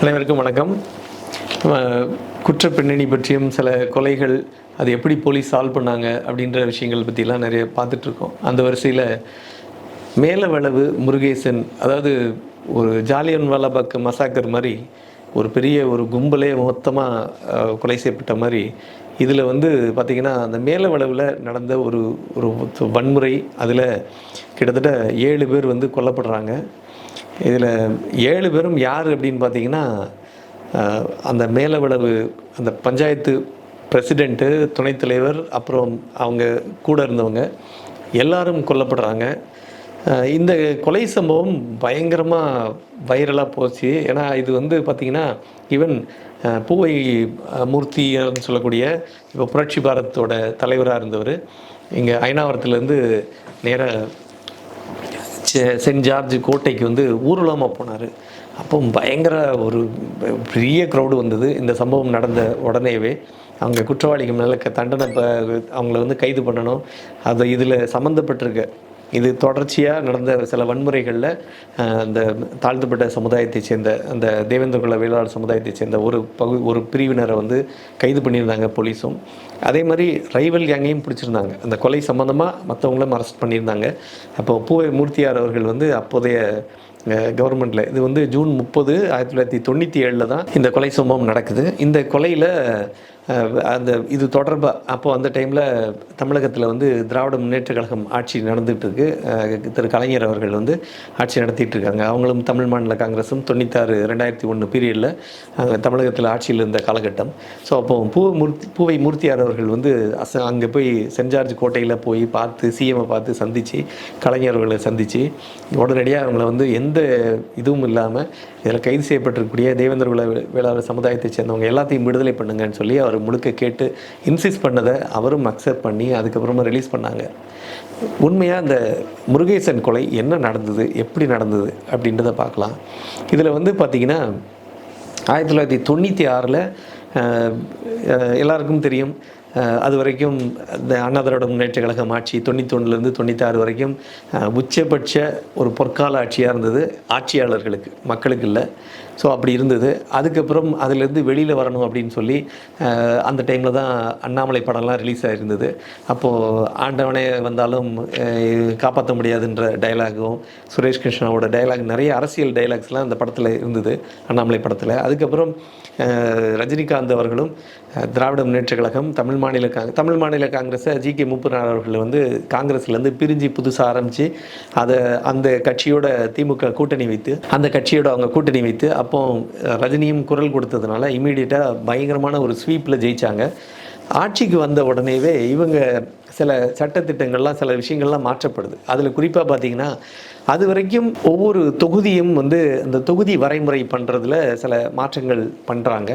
அனைவருக்கும் வணக்கம். குற்ற பின்னணி பற்றியும் சில கொலைகள் அது எப்படி போலீஸ் சால்வ் பண்ணாங்க அப்படின்ற விஷயங்கள் பற்றிலாம் நிறைய பார்த்துட்ருக்கோம். அந்த வரிசையில் மேலவளவு முருகேசன் அதாவது ஒரு ஜாலியன் வாலாபாக் மசாக்கர் மாதிரி ஒரு பெரிய ஒரு கும்பலே மொத்தமாக கொலை செய்யப்பட்ட மாதிரி இதில் வந்து பார்த்திங்கன்னா அந்த மேலவளவில் நடந்த ஒரு ஒரு வன்முறை அதில் கிட்டத்தட்ட ஏழு பேர் வந்து கொல்லப்படுறாங்க. இதில் ஏழு பேரும் யார் அப்படின்னு பார்த்தீங்கன்னா அந்த மேலவளவு அந்த பஞ்சாயத்து பிரசிடெண்ட்டு துணைத் தலைவர் அப்புறம் அவங்க கூட இருந்தவங்க எல்லாரும் கொல்லப்படுறாங்க. இந்த கொலை சம்பவம் பயங்கரமாக வைரலாக போச்சு. ஏன்னா இது வந்து பார்த்திங்கன்னா ஈவன் பூவை மூர்த்தின்னு சொல்லக்கூடிய இப்போ புரட்சி பாரத்தோட தலைவராக இருந்தவர். இங்கே ஐநாவரத்துலேருந்து நேராக சென்ட் ஜார்ஜ் கோட்டைக்கு வந்து ஊர்வலமாக போனார். அப்போ பயங்கர ஒரு பெரிய க்ரௌடு வந்தது. இந்த சம்பவம் நடந்த உடனேவே அவங்க குற்றவாளிகள் மேலே க- தண்டனை அவங்கள வந்து கைது பண்ணணும். அது இதில் சம்மந்தப்பட்டிருக்க இது தொடர்ச்சியாக நடந்த சில வன்முறைகளில் அந்த தாழ்த்தப்பட்ட சமுதாயத்தை சேர்ந்த அந்த தேவேந்திர குல வேளாளர் சமுதாயத்தை சேர்ந்த ஒரு பகு ஒரு பிரிவினரை வந்து கைது பண்ணியிருந்தாங்க போலீஸும். அதே மாதிரி ரைவல் கேங்கையும் பிடிச்சிருந்தாங்க. அந்த கொலை சம்மந்தமாக மற்றவங்களும் அரெஸ்ட் பண்ணியிருந்தாங்க. அப்போ பூவை மூர்த்தியார் அவர்கள் வந்து அப்போதைய கவர்மெண்ட்டில் இது வந்து ஜூன் முப்பது ஆயிரத்தி தொள்ளாயிரத்தி தொண்ணூற்றி ஏழில் தான் இந்த கொலை சம்பவம் நடக்குது. இந்த கொலையில் அந்த இது தொடர்பாக அப்போது அந்த டைமில் தமிழகத்தில் வந்து திராவிட முன்னேற்ற கழகம் ஆட்சி நடந்துகிட்ருக்கு திரு கலைஞர் அவர்கள் வந்து ஆட்சி நடத்திட்டு இருக்காங்க. அவங்களும் தமிழ் மாநில காங்கிரஸும் தொண்ணூத்தாறு ரெண்டாயிரத்தி ஒன்று பீரியடில் தமிழகத்தில் ஆட்சியில் இருந்த காலகட்டம். ஸோ அப்போது பூவை மூர்த்தி பூவை மூர்த்தியார் அவர்கள் வந்து அச அங்கே போய் சென்ட் ஜார்ஜ் கோட்டையில் போய் பார்த்து சிஎம்ஐ பார்த்து சந்தித்து கலைஞர்களை சந்தித்து உடனடியாக அவங்கள வந்து எந்த இதுவும் இல்லாமல் இதில் கைது செய்யப்பட்டிருக்கக்கூடிய தேவேந்திர குல வேளாளர் சமுதாயத்தை சேர்ந்தவங்க எல்லாத்தையும் விடுதலை பண்ணுங்கன்னு சொல்லி அவர் முழுக்க கேட்டு இன்சிஸ்ட் பண்ணதை அவரும் அக்செப்ட் பண்ணி அதுக்கப்புறமா ரிலீஸ் பண்ணாங்க. உண்மையாக அந்த முருகேசன் கொலை என்ன நடந்தது எப்படி நடந்தது அப்படின்றத பார்க்கலாம். இதில் வந்து பார்த்திங்கன்னா ஆயிரத்தி தொள்ளாயிரத்தி தொண்ணூற்றி ஆறில் எல்லாருக்கும் தெரியும். அது வரைக்கும் இந்த அண்ணா திராவிட முன்னேற்ற கழகம் ஆட்சி தொண்ணூத்தொன்னுலேருந்து தொண்ணூத்தாறு வரைக்கும் உச்சபட்ச ஒரு பொற்கால ஆட்சியாக இருந்தது ஆட்சியாளர்களுக்கு மக்களுக்கு இல்லை. ஸோ அப்படி இருந்தது. அதுக்கப்புறம் அதுலேருந்து வெளியில் வரணும் அப்படின்னு சொல்லி அந்த டைமில் தான் அண்ணாமலை படம்லாம் ரிலீஸ் ஆகிருந்தது அப்போது ஆண்டவனே வந்தாலும் காப்பாற்ற முடியாதுன்ற டயலாகும் சுரேஷ் கிருஷ்ணாவோட டயலாக் நிறைய அரசியல் டயலாக்ஸ்லாம் அந்த படத்தில் இருந்தது அண்ணாமலை படத்தில். அதுக்கப்புறம் ரஜினிகாந்த் அவர்களும் திராவிட முன்னேற்ற கழகம் தமிழ் மாநில காங் தமிழ் மாநில காங்கிரஸை ஜி கே மூப்பனார் அவர்கள் வந்து காங்கிரஸ்லேருந்து பிரிஞ்சு புதுசாக ஆரம்பித்து அதை அந்த கட்சியோட திமுக கூட்டணி வைத்து அந்த கட்சியோட அவங்க கூட்டணி வைத்து அப்போ ரஜினியும் குரல் கொடுத்ததுனால இமீடியட்டாக பயங்கரமான ஒரு ஸ்வீப்பில் ஜெயித்தாங்க ஆட்சிக்கு வந்த உடனேவே இவங்க சில சட்டத்திட்டங்கள்லாம் சில விஷயங்கள்லாம் மாற்றப்படுது. அதில் குறிப்பாக பார்த்தீங்கன்னா அது வரைக்கும் ஒவ்வொரு தொகுதியும் வந்து அந்த தொகுதி வரைமுறை பண்ணுறதுல சில மாற்றங்கள் பண்ணுறாங்க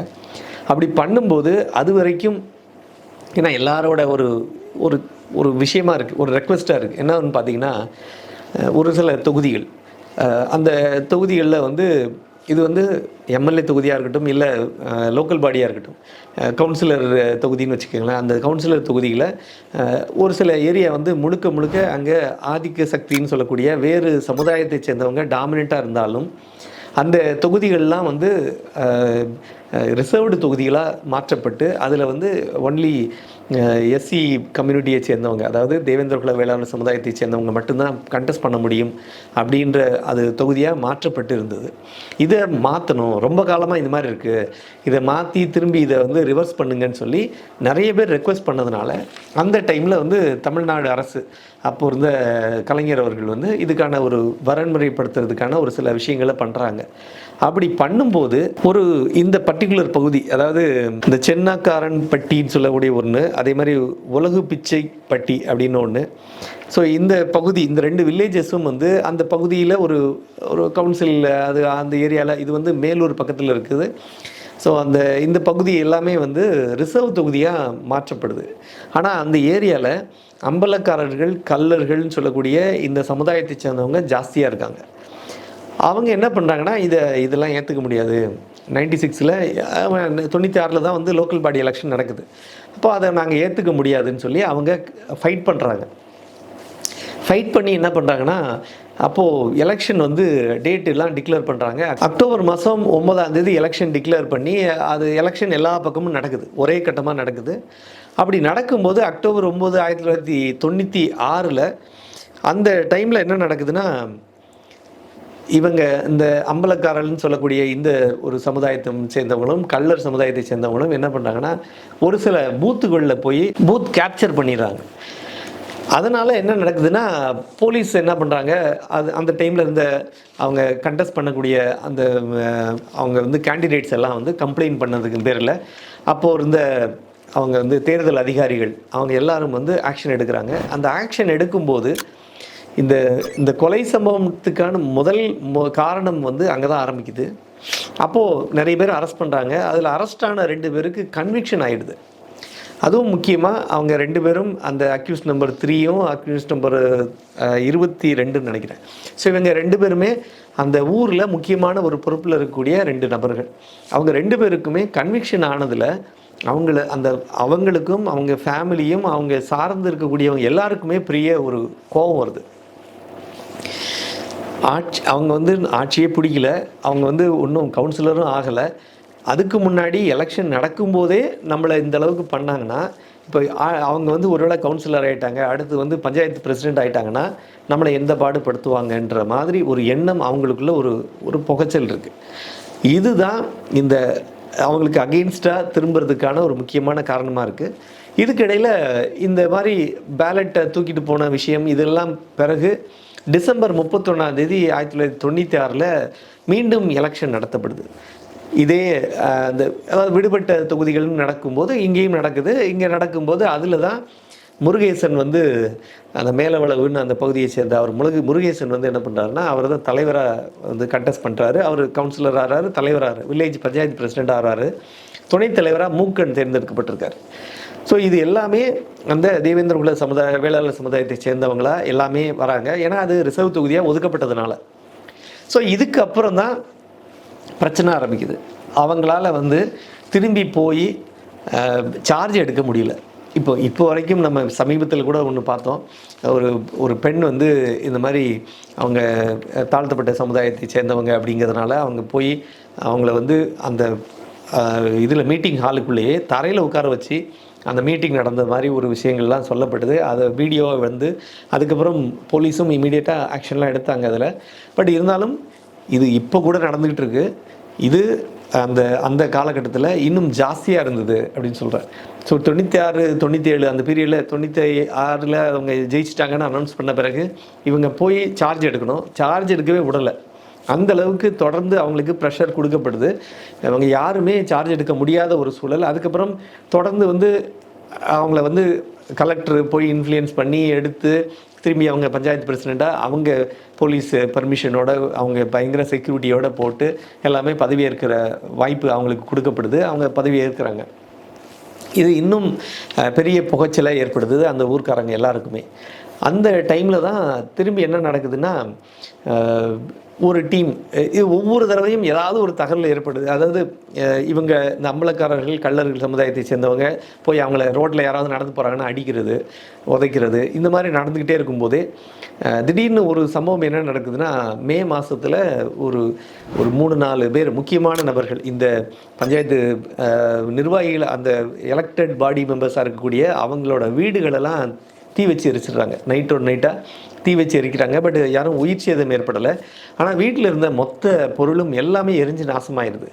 அப்படி பண்ணும்போது அது வரைக்கும் ஏன்னா எல்லாரோட ஒரு ஒரு ஒரு விஷயமா இருக்குது ஒரு ரெக்வெஸ்ட்டாக இருக்குது என்னன்னு பார்த்தீங்கன்னா ஒரு சில தொகுதிகள். அந்த தொகுதிகளில் வந்து இது வந்து எம்எல்ஏ தொகுதியாக இருக்கட்டும் இல்லை லோக்கல் பாடியாக இருக்கட்டும் கவுன்சிலர் தொகுதின்னு வச்சுக்கோங்களேன். அந்த கவுன்சிலர் தொகுதியில் ஒரு சில ஏரியா வந்து முழுக்க முழுக்க அங்கே ஆதிக்க சக்தின்னு சொல்லக்கூடிய வேறு சமுதாயத்தை சேர்ந்தவங்க டாமினண்ட்டாக இருந்தாலும் அந்த தொகுதிகள்லாம் வந்து ரிசர்வ்டு தொகுதிகளாக மாற்றப்பட்டு அதில் வந்து ஒன்லி எஸ்சி கம்யூனிட்டியை சேர்ந்தவங்க அதாவது தேவேந்திர குல வேளாண் சமுதாயத்தை சேர்ந்தவங்க மட்டும்தான் கண்டெஸ்ட் பண்ண முடியும் அப்படின்ற அது தொகுதியாக மாற்றப்பட்டு இருந்தது. இதை மாற்றணும் ரொம்ப காலமாக இது மாதிரி இருக்குது இதை மாற்றி திரும்பி இதை வந்து ரிவர்ஸ் பண்ணுங்கன்னு சொல்லி நிறைய பேர் ரெக்வெஸ்ட் பண்ணதுனால அந்த டைமில் வந்து தமிழ்நாடு அரசு அப்போ இருந்த கலைஞர் அவர்கள் வந்து இதுக்கான ஒரு வரன்முறைப்படுத்துறதுக்கான ஒரு சில விஷயங்களை பண்ணுறாங்க அப்படி பண்ணும்போது ஒரு இந்த பர்டிகுலர் பகுதி அதாவது இந்த சென்னாக்காரன் பட்டின்னு சொல்லக்கூடிய ஒன்று அதே மாதிரி உலகு பிச்சை பட்டி அப்படின்னு ஒன்று ஸோ இந்த பகுதி இந்த ரெண்டு வில்லேஜஸும் வந்து அந்த பகுதியில் ஒரு ஒரு கவுன்சிலில் அது அந்த ஏரியாவில் இது வந்து மேலூர் பக்கத்தில் இருக்குது. ஸோ அந்த இந்த பகுதி எல்லாமே வந்து ரிசர்வ் தொகுதியாக மாற்றப்படுது. ஆனால் அந்த ஏரியாவில் அம்பலக்காரர்கள் கல்லர்கள்னு சொல்லக்கூடிய இந்த சமுதாயத்தை சேர்ந்தவங்க ஜாஸ்தியாக இருக்காங்க. அவங்க என்ன பண்ணுறாங்கன்னா இதை இதெல்லாம் ஏற்றுக்க முடியாது. நைன்டி சிக்ஸில் தொண்ணூற்றி ஆறில் தான் வந்து லோக்கல் பாடி எலெக்ஷன் நடக்குது. அப்போ அதை நாங்கள் ஏற்றுக்க முடியாதுன்னு சொல்லி அவங்க ஃபைட் பண்ணுறாங்க ஃபைட் பண்ணி என்ன பண்ணுறாங்கன்னா அப்போது எலெக்ஷன் வந்து டேட் எல்லாம் டிக்ளேர் பண்ணுறாங்க அக்டோபர் மாதம் ஒன்பதாம் தேதி எலெக்ஷன் டிக்ளேர் பண்ணி அது எலெக்ஷன் எல்லா பக்கமும் நடக்குது. ஒரே கட்டமாக நடக்குது. அப்படி நடக்கும்போது அக்டோபர் ஒம்பது ஆயிரத்தி தொள்ளாயிரத்தி தொண்ணூற்றி ஆறில் அந்த டைமில் என்ன நடக்குதுன்னா இவங்க இந்த அம்பலக்காரர்கள்னு சொல்லக்கூடிய இந்த ஒரு சமுதாயத்தை சேர்ந்தவங்களும் கள்ளர் சமுதாயத்தை சேர்ந்தவங்களும் என்ன பண்ணுறாங்கன்னா ஒரு சில பூத்துகளில் போய் பூத் கேப்சர் பண்ணிடுறாங்க. அதனால் என்ன நடக்குதுன்னா போலீஸ் என்ன பண்ணுறாங்க அது அந்த டைமில் இருந்த அவங்க கண்டஸ்ட் பண்ணக்கூடிய அந்த அவங்க வந்து கேண்டிடேட்ஸ் எல்லாம் வந்து கம்ப்ளைண்ட் பண்ணதுக்கு பேரில் அப்போது இருந்த அவங்க வந்து தேர்தல் அதிகாரிகள் அவங்க எல்லாரும் வந்து ஆக்ஷன் எடுக்கிறாங்க. அந்த ஆக்ஷன் எடுக்கும்போது இந்த இந்த கொலை சம்பவத்துக்கான முதல் காரணம் வந்து அங்கே தான் ஆரம்பிக்குது. அப்போது நிறைய பேர் அரெஸ்ட் பண்ணுறாங்க அதில் அரெஸ்டான ரெண்டு பேருக்கு கன்விக்ஷன் ஆயிடுது. அதுவும் முக்கியமாக அவங்க ரெண்டு பேரும் அந்த அக்யூஸ் நம்பர் த்ரீயும் அக்யூஸ் நம்பர் இருபத்தி ரெண்டுன்னு நினைக்கிறேன். ஸோ இவங்க ரெண்டு பேருமே அந்த ஊரில் முக்கியமான ஒரு பொறுப்பில் இருக்கக்கூடிய ரெண்டு நபர்கள். அவங்க ரெண்டு பேருக்குமே கன்விக்ஷன் ஆனதில் அவங்கள அந்த அவங்களுக்கும் அவங்க ஃபேமிலியும் அவங்க சார்ந்து இருக்கக்கூடியவங்க எல்லாருக்குமே பெரிய ஒரு கோபம் வருது. ஆட்சி அவங்க வந்து ஆட்சியே பிடிக்கல. அவங்க வந்து ஒன்றும் கவுன்சிலரும் ஆகலை. அதுக்கு முன்னாடி எலெக்ஷன் நடக்கும்போதே நம்மளை இந்த அளவுக்கு பண்ணாங்கன்னா இப்போ அவங்க வந்து ஒருவேளை கவுன்சிலர் ஆகிட்டாங்க அடுத்து வந்து பஞ்சாயத்து பிரசிடெண்ட் ஆகிட்டாங்கன்னா நம்மளை எந்த பாடுபடுத்துவாங்கன்ற மாதிரி ஒரு எண்ணம் அவங்களுக்குள்ள ஒரு ஒரு புகைச்சல் இருக்குது இதுதான் இந்த அவங்களுக்கு அகெயின்ஸ்டாக திரும்புறதுக்கான ஒரு முக்கியமான காரணமாக இருக்குது இதுக்கிடையில் இந்த மாதிரி பேலட்டை தூக்கிட்டு போன விஷயம் இதெல்லாம் பிறகு டிசம்பர் முப்பத்தொன்னாம் தேதி ஆயிரத்தி தொள்ளாயிரத்தி தொண்ணூற்றி ஆறில் மீண்டும் எலெக்ஷன் நடத்தப்படுது. இதே அந்த அதாவது விடுபட்ட தொகுதிகளும் நடக்கும்போது இங்கேயும் நடக்குது. இங்கே நடக்கும்போது அதில் தான் முருகேசன் வந்து அந்த மேலவளவுன்னு அந்த பகுதியை சேர்ந்த அவர் முருகு முருகேசன் வந்து என்ன பண்ணுறாருன்னா அவர் தான் தலைவராக வந்து கண்டெஸ்ட் பண்ணுறாரு அவர் கவுன்சிலர் ஆகிறாரு தலைவராக வில்லேஜ் பஞ்சாயத்து பிரசிடெண்ட் ஆகிறாரு துணைத் தலைவராக மூக்கன் தேர்ந்தெடுக்கப்பட்டிருக்காரு. ஸோ இது எல்லாமே அந்த தேவேந்திர குல சமுதாய வேளாளர் சமுதாயத்தை சேர்ந்தவங்களா எல்லாமே வராங்க. ஏன்னா அது ரிசர்வ் தொகுதியாக ஒதுக்கப்பட்டதுனால. ஸோ இதுக்கு அப்புறம் தான் பிரச்சனை ஆரம்பிக்குது. அவங்களால வந்து திரும்பி போய் சார்ஜ் எடுக்க முடியல. இப்போ இப்போ வரைக்கும் நம்ம சமீபத்தில் கூட ஒன்று பார்த்தோம். ஒரு ஒரு பெண் வந்து இந்த மாதிரி அவங்க தாழ்த்தப்பட்ட சமுதாயத்தை சேர்ந்தவங்க அப்படிங்கிறதுனால அவங்க போய் அவங்கள வந்து அந்த இதில் மீட்டிங் ஹாலுக்குள்ளேயே தரையில் உட்கார வச்சு அந்த மீட்டிங் நடந்த மாதிரி ஒரு விஷயங்கள்லாம் சொல்லப்பட்டது. அதை வீடியோவை வந்து அதுக்கப்புறம் போலீஸும் இமீடியட்டாக ஆக்ஷன்லாம் எடுத்தாங்க அதில். பட் இருந்தாலும் இது இப்போ கூட நடந்துக்கிட்டு இருக்கு. இது அந்த அந்த காலகட்டத்தில் இன்னும் ஜாஸ்தியாக இருந்தது அப்படின்னு சொல்கிறேன் ஸோ தொண்ணூற்றி ஆறு தொண்ணூற்றி ஏழு அந்த பீரியடில் தொண்ணூற்றி ஆறில் அவங்க ஜெயிச்சிட்டாங்கன்னு அனௌன்ஸ் பண்ண பிறகு இவங்க போய் சார்ஜ் எடுக்கணும். சார்ஜ் எடுக்கவே விடலை. அந்த அளவுக்கு தொடர்ந்து அவங்களுக்கு ப்ரெஷர் கொடுக்கப்படுது. அவங்க யாருமே சார்ஜ் எடுக்க முடியாத ஒரு சூழல். அதுக்கப்புறம் தொடர்ந்து வந்து அவங்கள வந்து கலெக்டர் போய் இன்ஃப்ளூயன்ஸ் பண்ணி எடுத்து திரும்பி அவங்க பஞ்சாயத்து பிரசிடெண்ட்டாக அவங்க போலீஸ் பர்மிஷனோட அவங்க பயங்கர செக்யூரிட்டியோட போட்டு எல்லாமே பதவியேற்கிற வாய்ப்பு அவங்களுக்கு கொடுக்கப்படுது. அவங்க பதவியேற்கிறாங்க. இது இன்னும் பெரிய புகைச்சலை ஏற்படுது அந்த ஊர்க்காரங்க எல்லாருக்குமே. அந்த டைமில் தான் திரும்பி என்ன நடக்குதுன்னா ஒரு டீம் இது ஒவ்வொரு தடவையும் ஏதாவது ஒரு தகவல் ஏற்படுது. அதாவது இவங்க இந்த அம்பலக்காரர்கள் கள்ளர்கள் சமுதாயத்தை சேர்ந்தவங்க போய் அவங்கள ரோட்டில் யாராவது நடந்து போகிறாங்கன்னா அடிக்கிறது உதைக்கிறது இந்த மாதிரி நடந்துக்கிட்டே இருக்கும்போது திடீர்னு ஒரு சம்பவம் என்ன நடக்குதுன்னா மே மாதத்தில் ஒரு ஒரு மூணு நாலு பேர் முக்கியமான நபர்கள் இந்த பஞ்சாயத்து நிர்வாகிகள் அந்த எலெக்டட் பாடி மெம்பர்ஸாக இருக்கக்கூடிய அவங்களோட வீடுகளெல்லாம் தீ வச்சு எரிச்சிடுறாங்க. நைட்டோட நைட்டாக தீ வச்சு எரிக்கிறாங்க. பட் யாரும் உயிர் சேதம் ஏற்படலை. ஆனால் வீட்டில் இருந்த மொத்த பொருளும் எல்லாமே எரிஞ்சு நாசமாயிருது.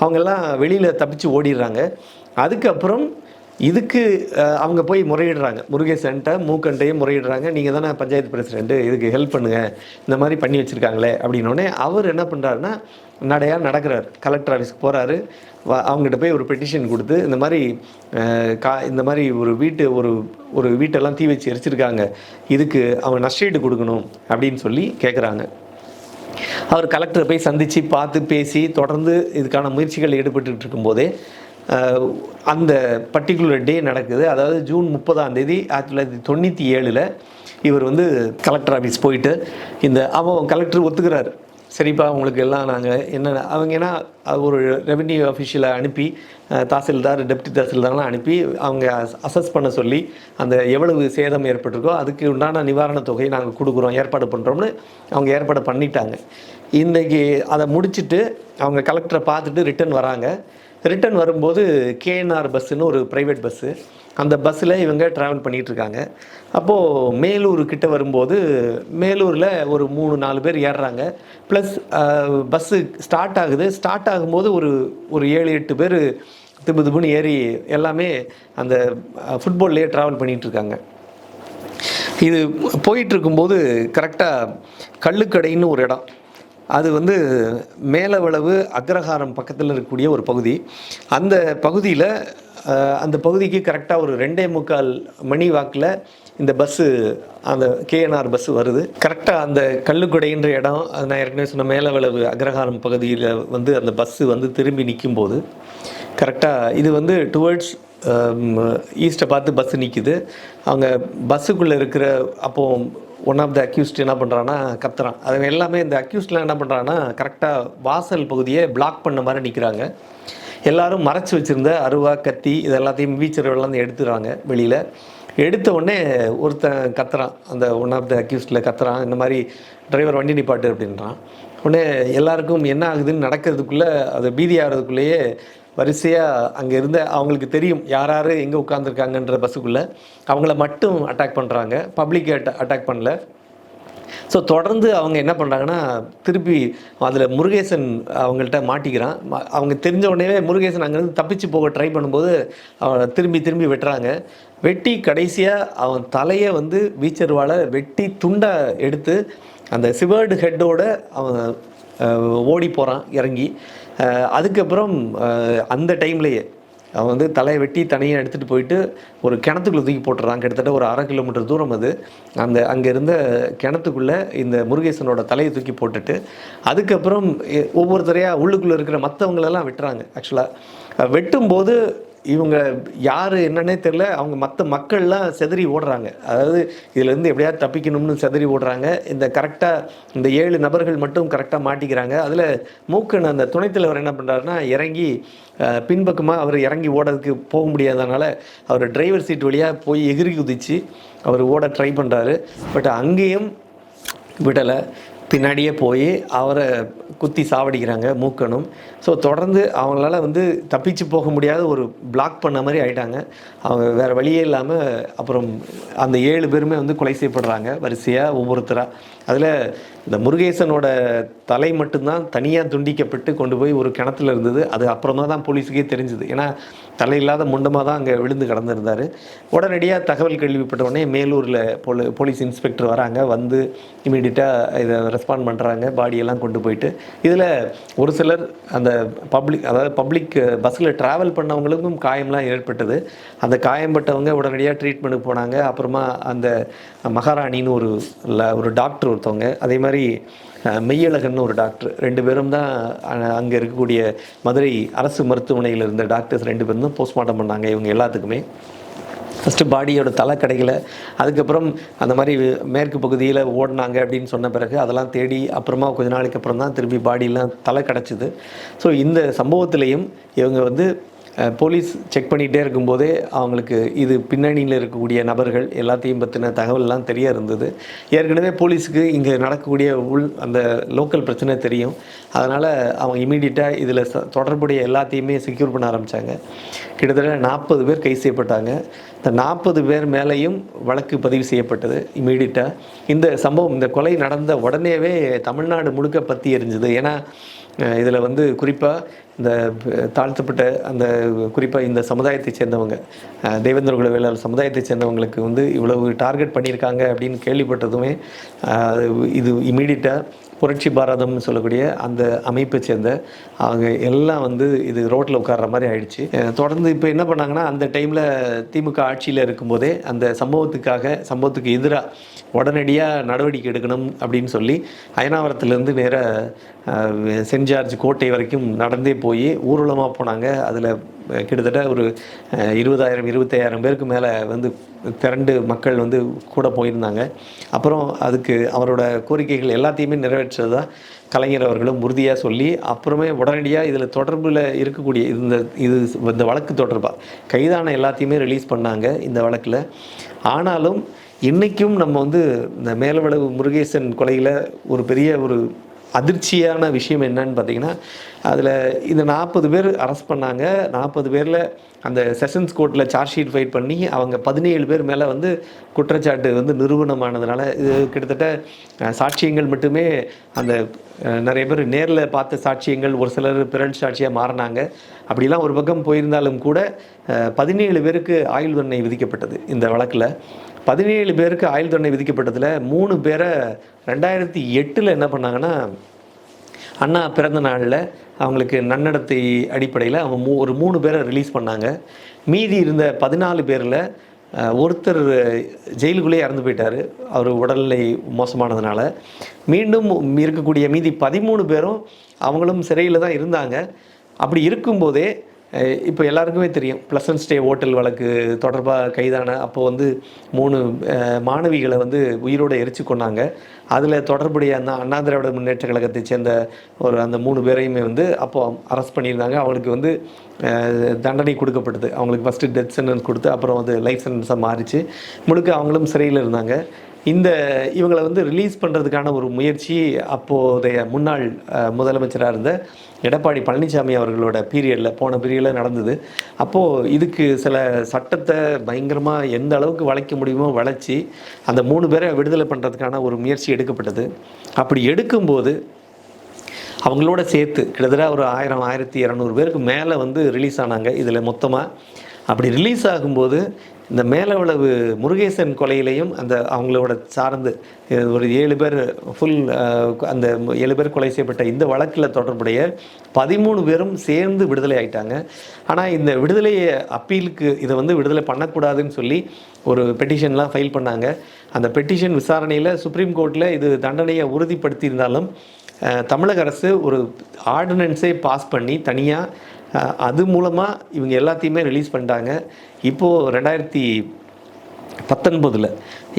அவங்கெல்லாம் வெளியில் தப்பிச்சு ஓடிடுறாங்க. அதுக்கப்புறம் இதுக்கு அவங்க போய் முறையிடுறாங்க. முருகேசன்ட்ட மூக்கண்டையும் முறையிடுறாங்க. நீங்கள் தானே பஞ்சாயத்து பிரசிடென்ட்டு இதுக்கு ஹெல்ப் பண்ணுங்கள் இந்த மாதிரி பண்ணி வச்சுருக்காங்களே அப்படின்னோடனே அவர் என்ன பண்ணுறாருன்னா நடையாக நடக்கிறார். கலெக்டர் ஆஃபீஸ்க்கு போகிறாரு அவங்ககிட்ட போய் ஒரு பெட்டிஷன் கொடுத்து இந்த மாதிரி கா இந்த மாதிரி ஒரு வீட்டு ஒரு ஒரு வீட்டெல்லாம் தீ வச்சு எரிச்சிருக்காங்க. இதுக்கு அவங்க நஷ்டீடு கொடுக்கணும் அப்படின்னு சொல்லி கேட்குறாங்க அவர் கலெக்டரை போய் சந்தித்து பார்த்து பேசி தொடர்ந்து இதுக்கான முயற்சிகள் ஈடுபட்டு இருக்கும்போதே அந்த பர்டிகுலர் டே நடக்குது. அதாவது ஜூன் முப்பதாம் தேதி ஆயிரத்தி தொள்ளாயிரத்தி தொண்ணூற்றி ஏழில் இவர் வந்து கலெக்டர் ஆஃபீஸ் போயிட்டு இந்த அவன் கலெக்டர் ஒத்துக்கிறாரு. சரிப்பா உங்களுக்கு எல்லாம் நாங்கள் என்னென்ன அவங்க ஏன்னா ஒரு ரெவென்யூ அஃபிஷியலை அனுப்பி தாசில்தார் டெப்டி தாசில்தார்லாம் அனுப்பி அவங்க அசஸ் பண்ண சொல்லி அந்த எவ்வளவு சேதம் ஏற்பட்டிருக்கோ அதுக்கு உண்டான நிவாரணத் தொகையை நாங்கள் கொடுக்குறோம் ஏற்பாடு பண்ணுறோம்னு அவங்க ஏற்பாடு பண்ணிட்டாங்க. இன்றைக்கி அதை முடிச்சுட்டு அவங்க கலெக்டரை பார்த்துட்டு ரிட்டர்ன் வராங்க. ரிட்டர்ன் வரும்போது கேஎன்ஆர் பஸ்ஸுன்னு ஒரு ப்ரைவேட் பஸ்ஸு அந்த பஸ்ஸில் இவங்க ட்ராவல் பண்ணிகிட்டு இருக்காங்க அப்போது மேலூர் கிட்ட வரும்போது மேலூரில் ஒரு மூணு நாலு பேர் ஏறுறாங்க. ப்ளஸ் பஸ்ஸு ஸ்டார்ட் ஆகுது. ஸ்டார்ட் ஆகும்போது ஒரு ஒரு ஏழு எட்டு பேர் திபு திபுன்னு ஏறி எல்லாமே அந்த ஃபுட்பால்லையே ட்ராவல் பண்ணிகிட்டு இருக்காங்க இது போயிட்டுருக்கும்போது கரெக்டாக கல்லுக்கடைன்னு ஒரு இடம். அது வந்து மேலவளவு அக்ரஹாரம் பக்கத்தில் இருக்கக்கூடிய ஒரு பகுதி. அந்த பகுதியில் அந்த பகுதிக்கு கரெக்டாக ஒரு ரெண்டே முக்கால் மணி வாக்கில் இந்த பஸ்ஸு அந்த கேஎன்ஆர் பஸ்ஸு வருது. கரெக்டாக அந்த கல்லுக்குடைன்ற இடம் அது நான் ஏற்கனவே சொன்ன மேலவளவு அக்ரஹாரம் பகுதியில் வந்து அந்த பஸ்ஸு வந்து திரும்பி நிற்கும்போது கரெக்டாக இது வந்து டுவர்ட்ஸ் ஈஸ்ட்டை பார்த்து பஸ்ஸு நிற்கிது அவங்க பஸ்ஸுக்குள்ளே இருக்கிற அப்போது ஒன் ஆஃப் த அக்யூஸ்ட் என்ன பண்ணுறான்னா கத்துறான். அது எல்லாமே இந்த அக்யூஸ்ட்லாம் என்ன பண்ணுறான்னா கரெக்டாக வாசல் பகுதியை பிளாக் பண்ண மாதிரி நிற்கிறாங்க எல்லாரும் மறைச்சி வச்சுருந்த அருவா கத்தி இது எல்லாத்தையும் வீச்சர்கள்லாம் எடுத்துடுறாங்க வெளியில். எடுத்த உடனே ஒருத்தன் கத்துறான். அந்த ஒன் ஆஃப் த அக்யூஸ்டில் கத்துறான். இந்த மாதிரி டிரைவர் வண்டி நிப்பாட்டு அப்படின்றான். உடனே எல்லாருக்கும் என்ன ஆகுதுன்னு நடக்கிறதுக்குள்ளே அது பீதி ஆகிறதுக்குள்ளேயே வரிசையாக அங்கே இருந்த அவங்களுக்கு தெரியும் யார் யார் எங்கே உட்காந்துருக்காங்கன்ற பஸ்ஸுக்குள்ளே. அவங்கள மட்டும் அட்டாக் பண்ணுறாங்க பப்ளிக் அட்டாக் பண்ணல. ஸோ தொடர்ந்து அவங்க என்ன பண்ணுறாங்கன்னா திருப்பி அதில் முருகேசன் அவங்கள்ட்ட மாட்டிக்கிறான். அவங்க தெரிஞ்ச உடனே முருகேசன் அங்கேருந்து தப்பிச்சு போக ட்ரை பண்ணும்போது அவனை திரும்பி திரும்பி வெட்டுறாங்க. வெட்டி கடைசியாக அவன் தலையை வந்து வீச்சருவால் வெட்டி துண்டை எடுத்து அந்த சிவர்டு ஹெட்டோட அவன் ஓடி போகிறான் இறங்கி. அதுக்கப்புறம் அந்த டைம்லேயே அவன் வந்து தலையை வெட்டி தனியாக எடுத்துகிட்டு போயிட்டு ஒரு கிணத்துக்குள்ளே தூக்கி போட்டுறான். கிட்டத்தட்ட ஒரு அரை கிலோமீட்டர் தூரம் அது. அந்த அங்கே இருந்த கிணத்துக்குள்ளே இந்த முருகேசனோட தலையை தூக்கி போட்டுட்டு அதுக்கப்புறம் எ- ஒவ்வொருத்தரையாக உள்ளுக்குள்ளே இருக்கிற மற்றவங்களெல்லாம் வெட்டுறாங்க. ஆக்சுவலாக வெட்டும்போது இவங்க யார் என்னன்னே தெரில அவங்க மற்ற மக்கள்லாம் செதறி ஓடுறாங்க. அதாவது இதுலேருந்து எப்படியாவது தப்பிக்கணும்னு செதறி ஓடுறாங்க. இந்த கரெக்டாக இந்த ஏழு நபர்கள் மட்டும் கரெக்டாக மாட்டிக்கிறாங்க. அதில் மூக்கன் அந்த துணைத்தலைவர் என்ன பண்ணுறாருன்னா இறங்கி பின்பக்கமாக அவர் இறங்கி ஓடுறதுக்கு போக முடியாதனால அவர் டிரைவர் சீட் வழியாக போய் எகிரி குதிச்சு அவர் ஓட ட்ரை பண்ணுறாரு பட் அங்கேயும் விடலை. பின்னாடியே போய் அவரை குத்தி சாவடிக்கிறாங்க மூக்கணும். ஸோ தொடர்ந்து அவங்களால வந்து தப்பிச்சு போக முடியாத ஒரு பிளாக் பண்ண மாதிரி ஆயிட்டாங்க. அவங்க வேறு வழியே இல்லாமல் அப்புறம் அந்த ஏழு பேருமே வந்து கொலை செய்யப்படுறாங்க. வரிசையாக ஒவ்வொருத்தராக அதில் இந்த முருகேசனோட தலை மட்டும்தான் தனியாக துண்டிக்கப்பட்டு கொண்டு போய் ஒரு கிணத்துல இருந்தது. அது அப்புறமா தான் போலீஸுக்கே தெரிஞ்சுது. ஏன்னா தலை இல்லாத முண்டமாக தான் அங்கே விழுந்து கடந்திருந்தார். உடனடியாக தகவல் கேள்விப்பட்ட உடனே மேலூரில் போலி போலீஸ் இன்ஸ்பெக்டர் வராங்க. வந்து இமீடியட்டாக இதை ரெஸ்பாண்ட் பண்ணுறாங்க பாடியெல்லாம் கொண்டு போயிட்டு. இதில் ஒரு சிலர் அந்த பப்ளிக் அதாவது பப்ளிக் பஸ்ஸில் ட்ராவல் பண்ணவங்களுக்கும் காயம்லாம் ஏற்பட்டது. அந்த காயம்பட்டவங்க உடனடியாக ட்ரீட்மெண்ட்டுக்கு போனாங்க. அப்புறமா அந்த மகாராணின்னு ஒரு ல- ஒரு டாக்டர் ஒருத்தவங்க. அதே மாதிரி மெய்யழகன் ஒரு டாக்டர். ரெண்டு பேரும் தான் அங்கே இருக்கக்கூடிய மதுரை அரசு மருத்துவமனையில் இருந்த டாக்டர்ஸ் ரெண்டு பேரும் தான் போஸ்ட்மார்ட்டம் பண்ணாங்க இவங்க எல்லாத்துக்குமே. ஃபஸ்ட்டு பாடியோட தலை கிடைக்கல. அதுக்கப்புறம் அந்த மாதிரி மேற்கு பகுதியில் ஓடினாங்க அப்படின்னு சொன்ன பிறகு அதெல்லாம் தேடி அப்புறமா கொஞ்ச நாளைக்கு அப்புறம் தான் திரும்பி பாடியெலாம் தலை கிடச்சிது. ஸோ இந்த சம்பவத்திலையும் இவங்க வந்து போலீஸ் செக் பண்ணிகிட்டே இருக்கும்போதே அவங்களுக்கு இது பின்னணியில் இருக்கக்கூடிய நபர்கள் எல்லாத்தையும் பற்றின தகவல்லாம் தெரிய இருந்தது. ஏற்கனவே போலீஸுக்கு இங்கே நடக்கக்கூடிய உள் அந்த லோக்கல் பிரச்சனை தெரியும். அதனால் அவங்க இமீடியட்டாக இதில் தொடர்புடைய எல்லாத்தையுமே செக்யூர் பண்ண ஆரம்பித்தாங்க கிட்டத்தட்ட நாற்பது பேர் கைது செய்யப்பட்டாங்க. இந்த நாற்பது பேர் மேலேயும் வழக்கு பதிவு செய்யப்பட்டது இமீடியட்டாக இந்த சம்பவம் இந்த கொலை நடந்த உடனேவே தமிழ்நாடு முழுக்க பற்றி எரிஞ்சுது. ஏன்னா இதில் வந்து குறிப்பாக இந்த தாழ்த்தப்பட்ட அந்த குறிப்பாக இந்த சமுதாயத்தை சேர்ந்தவங்க தேவேந்திரகுல தெய்வேந்திர குல வேளாளர் சமுதாயத்தை சேர்ந்தவங்களுக்கு வந்து இவ்வளவு டார்கெட் பண்ணியிருக்காங்க அப்படின்னு கேள்விப்பட்டதுமே இது இமீடியட்டாக புரட்சி பாரதம்னு சொல்லக்கூடிய அந்த அமைப்பை சேர்ந்த அவங்க எல்லாம் வந்து இது ரோட்டில் உட்கார்ற மாதிரி ஆயிடுச்சு. தொடர்ந்து இப்போ என்ன பண்ணாங்கன்னா அந்த டைமில் திமுக ஆட்சியில் இருக்கும்போதே அந்த சம்பவத்துக்காக சம்பவத்துக்கு எதிராக உடனடியாக நடவடிக்கை எடுக்கணும் அப்படின்னு சொல்லி அயனாவரத்துலேருந்து நேராக சென்ட் ஜார்ஜ் கோட்டை வரைக்கும் நடந்தே போய் ஊர்வலமாக போனாங்க. அதில் கிட்டத்தட்ட ஒரு இருபதாயிரம் இருபத்தையாயிரம் பேருக்கு மேலே வந்து திரண்டு மக்கள் வந்து கூட போயிருந்தாங்க. அப்புறம் அதுக்கு அவரோட கோரிக்கைகள் எல்லாத்தையுமே நிறைவேற்றதா கலைஞர் அவர்களும் உறுதியாக சொல்லி அப்புறமே உடனடியாக இதில் தொடர்பில் இருக்கக்கூடிய இந்த இது இந்த வழக்கு தொடர்பாக கைதான எல்லாத்தையுமே ரிலீஸ் பண்ணாங்க இந்த வழக்கில். ஆனாலும் இன்றைக்கும் நம்ம வந்து இந்த மேலவளவு முருகேசன் கொலையில் ஒரு பெரிய ஒரு அதிர்ச்சியான விஷயம் என்னன்னு பார்த்தீங்கன்னா அதில் இந்த நாற்பது பேர் அரெஸ்ட் பண்ணாங்க. நாற்பது பேரில் அந்த செஷன்ஸ் கோர்ட்டில் சார்ஜ் ஷீட் ஃபைட் பண்ணி அவங்க பதினேழு பேர் மேலே வந்து குற்றச்சாட்டு வந்து நிறுவனமானதுனால இது கிட்டத்தட்ட சாட்சியங்கள் மட்டுமே அந்த நிறைய பேர் நேரில் பார்த்த சாட்சியங்கள் ஒரு சிலர் பிறல் சாட்சியாக மாறினாங்க. அப்படிலாம் ஒரு பக்கம் போயிருந்தாலும் கூட பதினேழு பேருக்கு ஆயுள் தண்டனை விதிக்கப்பட்டது இந்த வழக்கில். பதினேழு பேருக்கு ஆயுள் தண்டனை விதிக்கப்பட்டதில் மூணு பேரை ரெண்டாயிரத்தி எட்டில் என்ன பண்ணாங்கன்னா அண்ணா பிறந்த நாளில் அவங்களுக்கு நன்னடத்தை அடிப்படையில் அவங்க மூ ஒரு மூணு பேரை ரிலீஸ் பண்ணாங்க. மீதி இருந்த பதினாலு பேரில் ஒருத்தர் ஜெயிலுக்குள்ளே இறந்து போயிட்டார். அவர் உடல்நிலை மோசமானதுனால. மீண்டும் இருக்கக்கூடிய மீதி பதிமூணு பேரும் அவங்களும் சிறையில் தான் இருந்தாங்க. அப்படி இருக்கும்போதே இப்போ எல்லாருக்குமே தெரியும். ப்ளசன்ட் ஸ்டே ஹோட்டல் வழக்கு தொடர்பாக கைதான அப்போ வந்து மூணு மாணவிகளை வந்து உயிரோடு எரிச்சு கொண்டாங்க அதில் தொடர்புடைய அந்த அண்ணா திராவிட முன்னேற்ற கழகத்தை சேர்ந்த ஒரு அந்த மூணு பேரையுமே வந்து அப்போது அரெஸ்ட் பண்ணியிருந்தாங்க. அவங்களுக்கு வந்து தண்டனை கொடுக்கப்பட்டது. அவங்களுக்கு ஃபஸ்ட்டு டெத் சென்டென்ஸ் கொடுத்து அப்புறம் வந்து லைஃப் சென்டென்ஸாக மாறிச்சு. முழுக்க அவங்களும் சிறையில் இருந்தாங்க. இந்த இவங்களை வந்து ரிலீஸ் பண்ணுறதுக்கான ஒரு முயற்சி அப்போதைய முன்னாள் முதலமைச்சராக இருந்த எடப்பாடி பழனிசாமி அவர்களோட பீரியடில் போன பீரியடில் நடந்தது. அப்போது இதுக்கு சில சட்டத்தை பயங்கரமாக எந்த அளவுக்கு வளைக்க முடியுமோ வளைச்சி அந்த மூணு பேரை விடுதலை பண்ணுறதுக்கான ஒரு முயற்சி எடுக்கப்பட்டது. அப்படி எடுக்கும்போது அவங்களோட சேர்த்து கிட்டத்தட்ட ஒரு ஆயிரம் ஆயிரத்தி இரநூறு பேருக்கு மேலே வந்து ரிலீஸ் ஆனாங்க. இதில் மொத்தமாக அப்படி ரிலீஸ் ஆகும்போது இந்த மேலவளவு முருகேசன் கொலையிலையும் அந்த அவங்களோட சார்ந்து ஒரு ஏழு பேர் ஃபுல் அந்த ஏழு பேர் கொலை செய்யப்பட்ட இந்த வழக்கில் தொடர்புடைய பதிமூணு பேரும் சேர்ந்து விடுதலை ஆகிட்டாங்க ஆனால் இந்த விடுதலையை அப்பீலுக்கு இதை வந்து விடுதலை பண்ணக்கூடாதுன்னு சொல்லி ஒரு பெட்டிஷன்லாம் ஃபைல் பண்ணாங்க. அந்த பெட்டிஷன் விசாரணையில் சுப்ரீம் கோர்ட்டில் இது தண்டனையை உறுதிப்படுத்தியிருந்தாலும் தமிழக அரசு ஒரு ஆர்டினன்ஸே பாஸ் பண்ணி தனியாக அது மூலமாக இவங்க எல்லாத்தையுமே ரிலீஸ் பண்ணிட்டாங்க. இப்போது ரெண்டாயிரத்தி பத்தொன்பதில்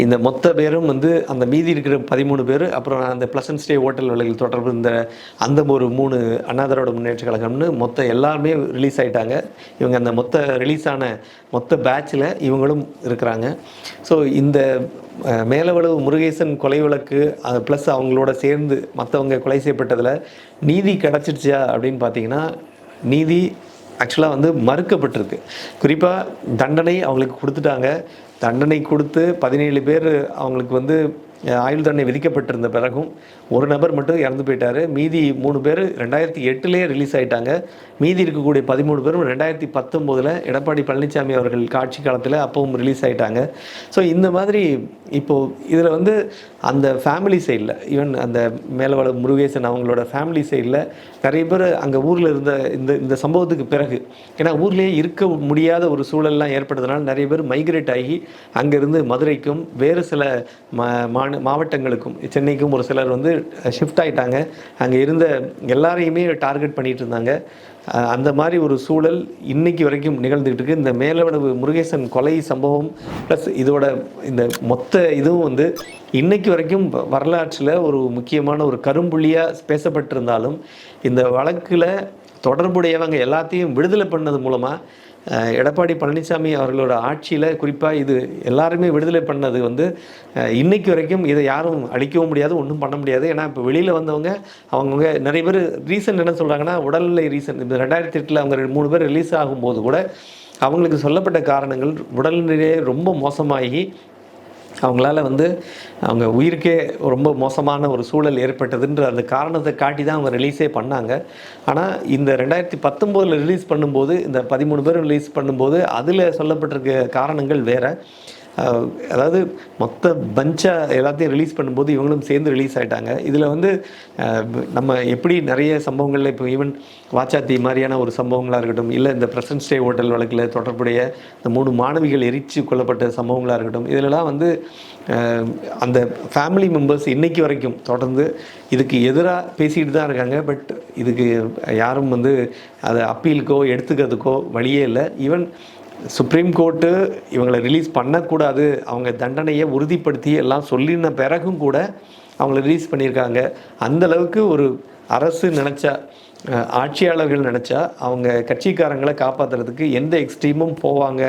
இந்த மொத்த பேரும் வந்து அந்த மீதி இருக்கிற பதிமூணு பேர் அப்புறம் அந்த ப்ளசன்ட் ஸ்டே ஹோட்டல் வேலைகள் தொடர்பு இந்த அந்த ஒரு மூணு அண்ணாதரோட முன்னேற்ற கழகம்னு மொத்த எல்லாருமே ரிலீஸ் ஆகிட்டாங்க இவங்க அந்த மொத்த ரிலீஸ் ஆன மொத்த பேட்சில் இவங்களும் இருக்கிறாங்க. ஸோ இந்த மேலவளவு முருகேசன் கொலை வழக்கு ப்ளஸ் அவங்களோட சேர்ந்து மற்றவங்க கொலை செய்யப்பட்டதில் நீதி கிடச்சிடுச்சியா அப்படின்னு பார்த்தீங்கன்னா நீதி ஆக்சுவலாக வந்து மறுக்கப்பட்டிருக்கு. குறிப்பாக தண்டனை அவங்களுக்கு கொடுத்துட்டாங்க. தண்டனை கொடுத்து பதினேழு பேர் அவங்களுக்கு வந்து ஆயுள் தண்டனை விதிக்கப்பட்டிருந்த பிறகும் ஒரு நபர் மட்டும் இறந்து போயிட்டார். மீதி மூணு பேர் ரெண்டாயிரத்தி எட்டுலேயே ரிலீஸ் ஆகிட்டாங்க மீதி இருக்கக்கூடிய பதிமூணு பேரும் ரெண்டாயிரத்தி பத்தொம்போதில் எடப்பாடி பழனிசாமி அவர்கள் காட்சி காலத்தில் அப்பவும் ரிலீஸ் ஆகிட்டாங்க ஸோ இந்த மாதிரி இப்போது இதில் வந்து அந்த ஃபேமிலி சைடில் ஈவன் அந்த மேலவள முருகேசன் அவங்களோட ஃபேமிலி சைடில் நிறைய பேர் அங்கே ஊரில் இருந்த இந்த இந்த சம்பவத்துக்கு பிறகு ஏன்னா ஊர்லேயே இருக்க முடியாத ஒரு சூழல்லாம் ஏற்பட்டதுனால நிறைய பேர் மைக்ரேட் ஆகி அங்கேருந்து மதுரைக்கும் வேறு சில மா மாந மாவட்டங்களுக்கும் சென்னைக்கும் ஒரு சிலர் வந்து ஷிஃப்ட் ஆயிட்டாங்க. அங்கே இருந்த எல்லாரையுமே டார்கெட் பண்ணிகிட்டு இருந்தாங்க. அந்த மாதிரி ஒரு சூழல் இன்னைக்கு வரைக்கும் நிகழ்ந்துகிட்டு இருக்குது இந்த மேலவளவு முருகேசன் கொலை சம்பவம் ப்ளஸ் இதோட இந்த மொத்த இதுவும் வந்து இன்னைக்கு வரைக்கும் வரலாற்றில் ஒரு முக்கியமான ஒரு கரும்புள்ளியாக பேசப்பட்டிருந்தாலும் இந்த வழக்கில் தொடர்புடையவங்க எல்லாத்தையும் விடுதலை பண்ணது மூலமாக எடப்பாடி பழனிசாமி அவர்களோட ஆட்சியில் குறிப்பாக இது எல்லாருமே விடுதலை பண்ணது வந்து இன்னைக்கு வரைக்கும் இதை யாரும் அழிக்கவும் முடியாது ஒன்றும் பண்ண முடியாது. ஏன்னா இப்போ வெளியில் வந்தவங்க அவங்கவுங்க நிறைய பேர் ரீசன் என்ன சொல்கிறாங்கன்னா உடல்நிலை ரீசன். இந்த ரெண்டாயிரத்தி எட்டில் அவங்க ரெண்டு மூணு பேர் ரிலீஸ் ஆகும்போது கூட அவங்களுக்கு சொல்லப்பட்ட காரணங்கள் உடல்நிலையே ரொம்ப மோசமாகி அவங்களால வந்து அவங்க உயிருக்கே ரொம்ப மோசமான ஒரு சூழல் ஏற்பட்டதுன்ற அந்த காரணத்தை காட்டி தான் அவங்க ரிலீஸே பண்ணாங்க. ஆனால் இந்த ரெண்டாயிரத்தி பத்தொம்போதில் ரிலீஸ் பண்ணும்போது இந்த பதிமூணு பேர் ரிலீஸ் பண்ணும்போது அதில் சொல்லப்பட்டிருக்க காரணங்கள் வேறு. அதாவது மொத்த பஞ்சாக எல்லாத்தையும் ரிலீஸ் பண்ணும்போது இவங்களும் சேர்ந்து ரிலீஸ் ஆகிட்டாங்க இதில் வந்து நம்ம எப்படி நிறைய சம்பவங்களில் இப்போ ஈவன் வாச்சாத்தி மாதிரியான ஒரு சம்பவங்களாக இருக்கட்டும் இல்லை இந்த பிரசன்ட் ஸ்டே ஹோட்டல் வழக்கில் தொடர்புடைய இந்த மூணு மாணவிகள் எரிச்சு கொல்லப்பட்ட சம்பவங்களாக இருக்கட்டும் இதிலலாம் வந்து அந்த ஃபேமிலி மெம்பர்ஸ் இன்றைக்கி வரைக்கும் தொடர்ந்து இதுக்கு எதிராக பேசிக்கிட்டு தான் இருக்காங்க. பட் இதுக்கு யாரும் வந்து அதை அப்பீலுக்கோ எடுத்துக்கிறதுக்கோ வழியே இல்லை. ஈவன் சுப்ரீம் கோர்ட்டு இவங்களை ரிலீஸ் பண்ணக்கூடாது. அவங்க தண்டனையை உறுதிப்படுத்தி எல்லாம் சொல்லின பிறகும் கூட அவங்கள ரிலீஸ் பண்ணியிருக்காங்க. அந்தளவுக்கு ஒரு அரசு நினச்சா ஆட்சியாளர்கள் நினச்சா அவங்க கட்சிக்காரங்களை காப்பாற்றுறதுக்கு எந்த எக்ஸ்ட்ரீமும் போவாங்க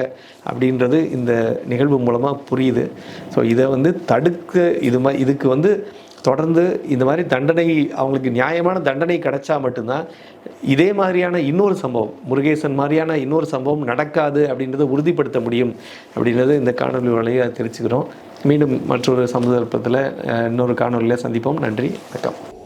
அப்படின்றது இந்த நிகழ்வு மூலமாக புரியுது. ஸோ இதை வந்து தடுக்க இது மாதிரி இதுக்கு வந்து தொடர்ந்து இந்த மாதிரி தண்டனை அவங்களுக்கு நியாயமான தண்டனை கிடைச்சா மட்டும்தான் இதே மாதிரியான இன்னொரு சம்பவம் முருகேசன் மாதிரியான இன்னொரு சம்பவம் நடக்காது அப்படின்றத உறுதிப்படுத்த முடியும் அப்படின்றது இந்த காணொலி வழியாக தெரிஞ்சுக்கிறோம் மீண்டும் மற்றொரு சந்தர்ப்பத்தில் இன்னொரு காணொலியில் சந்திப்போம். நன்றி வணக்கம்.